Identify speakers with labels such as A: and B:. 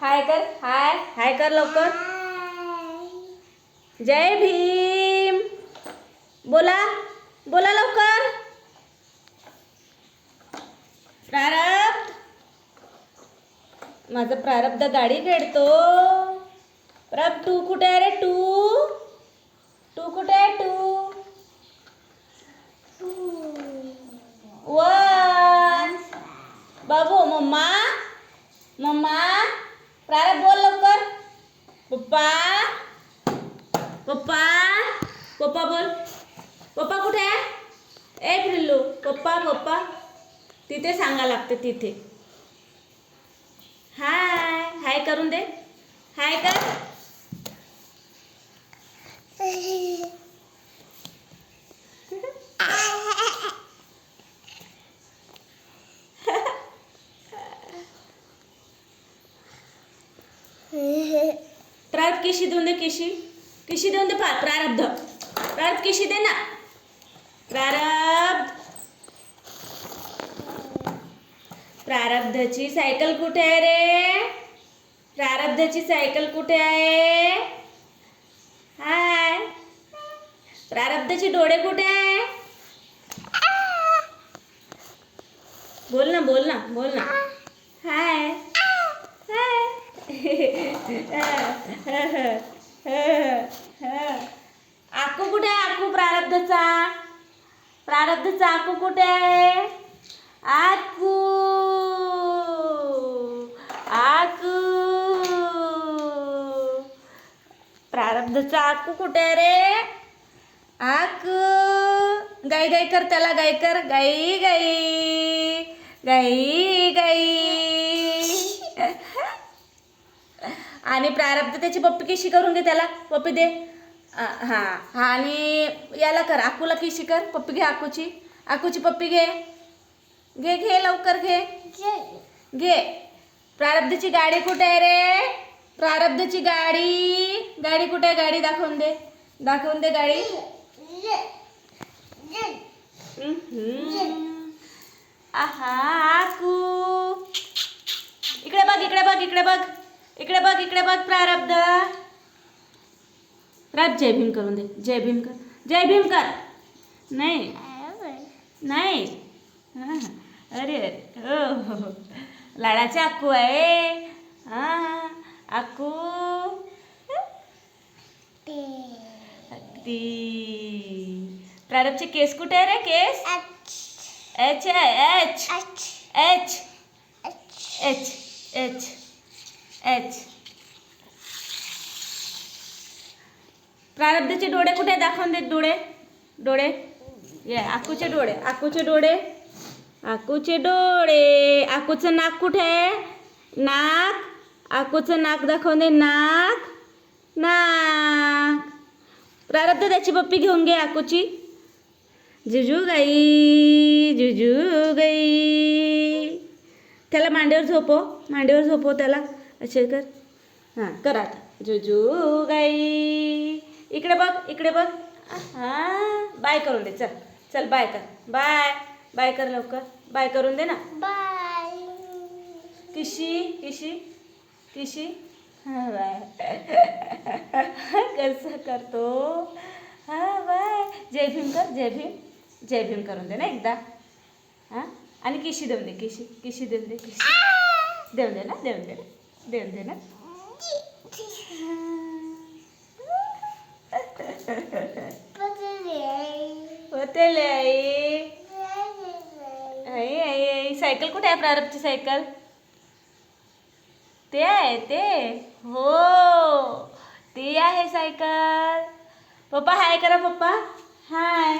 A: हाय कर हाय. हाय कर लवकर. जय भीम. बोला बोला लवकर. प्रारब्ध. माझं प्रारब्ध गाडी खेळतो प्रारब्ध तू कुठे आहे रे टू टू कुठे प्रारा बोल लवकर. पप्पा. पप्पा. पप्पा बोल. पप्पा कुठे आहे? ए पिल्लू पप्पा पप्पा. तिथे सांगा लागतं तिथे. हाय. हाय करून दे. हाय कर प्रारब्ध किशी देऊन दे किशी. किशी देऊन दे प्रारब्ध. प्रारब्ध किशी दे ना. प्रारब्ध. प्रारब्धाची सायकल कुठे आहे रे? प्रारब्धाची सायकल कुठे आहे? हाय. प्रारब्धाचे डोळे कुठे आहे? बोल ना बोल ना बोल ना. हाय. आकू कुठे आहे? आकू प्रारब्धाचा? प्रारब्धचा आकू कुठे आहे? आकू! आकू! प्रारब्धाचा आकू कुठे आहे रे? आकू! गाई गाई कर त्याला गाई कर. गाई गाई! गाई गाई! आणि प्रारब्ध त्याची पप्पी किशी करून घे त्याला. पप्पी दे. हा. हा आणि याला कर. आकूला किशी कर. पप्पी घे आकूची. आकूची पप्पी घे. घे घे लवकर घे. घे. प्रारब्धची गाडी कुठे आहे रे? प्रारब्धची गाडी. गाडी कुठे आहे? गाडी दाखवून दे. दाखवून दे गाडी. आहा आकू इकडे बघ इकडे बघ इकडे बघ इकडे बघ इकडे बघ प्रारब्ध. प्रारब्ध जय भीम करून दे जय भीम कर जय भीम कर नाही. नाही. अरे अरे. हो हो हो. लाडाचे अक्कू आहे. हा अक्कू ती प्रारब्धचे केस कुठे आहे रे केस? एच एच एच एच एच एच प्रारब्धाचे डोळे कुठे आहे? दाखवून दे डोळे? डोळे? ये आकूचे डोळे आकूचे डोळे आकूचे डोळे. आकूचं नाक कुठे आहे? नाक. आकूचं नाक दाखवून दे नाक. नाक. प्रारब्ध त्याची पप्पी घेऊन घे आकूची. जुजू गाई जुजू गाई. त्याला मांडीवर झोपव मांडीवर झोपव त्याला. असे कर. हां करा आता. जुजू गाई. इकडे बघ इकडे बघ. हां बाय करून दे चल चल बाय कर. बाय बाय कर लवकर. बाय करून दे ना. किशी किशी किशी? हां बाय. कसं करतो? हां बाय. जय भीम कर जय भीम. जय भीम करून दे ना एकदा. हां आणि किशी देऊन दे किशी किशी देऊन दे किशी. देऊन दे ना देऊन दे ना देऊन दे ना. होते आई आई आई आई. सायकल कुठे आहे प्रारब्धची सायकल? ते आहे ते. हो ते आहे सायकल. पप्पा हाय करा पप्पा. हाय.